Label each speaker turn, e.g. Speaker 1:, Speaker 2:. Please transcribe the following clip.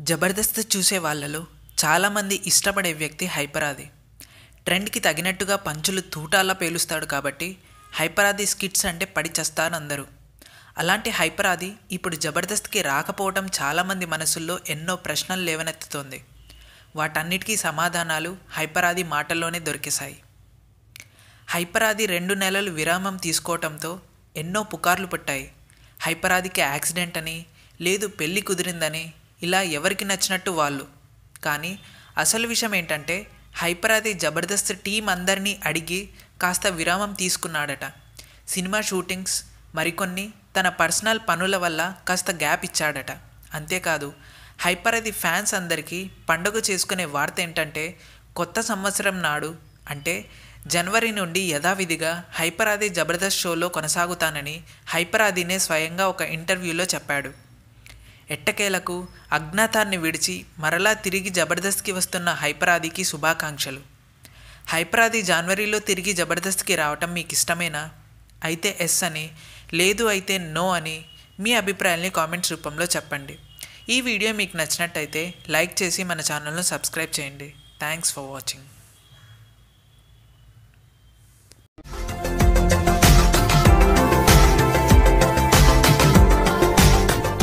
Speaker 1: జబర్దస్త్ చూసే వాళ్ళలో చాలామంది ఇష్టపడే వ్యక్తి హైపరాది ట్రెండ్కి తగినట్టుగా పంచులు తూటాలా పేలుస్తాడు కాబట్టి హైపరాది స్కిట్స్ అంటే పడి అందరూ. అలాంటి హైపరాది ఇప్పుడు జబర్దస్త్కి రాకపోవడం చాలామంది మనసుల్లో ఎన్నో ప్రశ్నలు లేవనెత్తుతోంది. వాటన్నిటికీ సమాధానాలు హైపరాది మాటల్లోనే దొరికేశాయి. హైపరాది రెండు నెలలు విరామం తీసుకోవటంతో ఎన్నో పుకార్లు పుట్టాయి. హైపరాదికి యాక్సిడెంట్ అని లేదు పెళ్ళి కుదిరిందని ఇలా ఎవరికి నచ్చినట్టు వాళ్ళు. కానీ అసలు విషయం ఏంటంటే హైపరాది జబర్దస్త్ టీం అందరినీ అడిగి కాస్త విరామం తీసుకున్నాడట. సినిమా షూటింగ్స్ మరికొన్ని తన పర్సనల్ పనుల వల్ల కాస్త గ్యాప్ ఇచ్చాడట. అంతేకాదు హైపరాది ఫ్యాన్స్ అందరికీ పండుగ చేసుకునే వార్త ఏంటంటే కొత్త సంవత్సరం నాడు అంటే జనవరి నుండి యథావిధిగా హైపరాది జబర్దస్త్ షోలో కొనసాగుతానని హైపరాదినే స్వయంగా ఒక ఇంటర్వ్యూలో చెప్పాడు. ఎట్టకేలకు అజ్ఞాతాన్ని విడిచి మరలా తిరిగి జబర్దస్త్కి వస్తున్న హైపరాదికి శుభాకాంక్షలు. హైపరాది జనవరిలో తిరిగి జబర్దస్త్కి రావటం మీకు ఇష్టమేనా అయితే ఎస్ అని లేదు అయితే నో అని మీ అభిప్రాయాల్ని కామెంట్స్ రూపంలో చెప్పండి. ఈ వీడియో మీకు నచ్చినట్టయితే లైక్ చేసి మన ఛానల్ను సబ్స్క్రైబ్ చేయండి. Thanks for watching.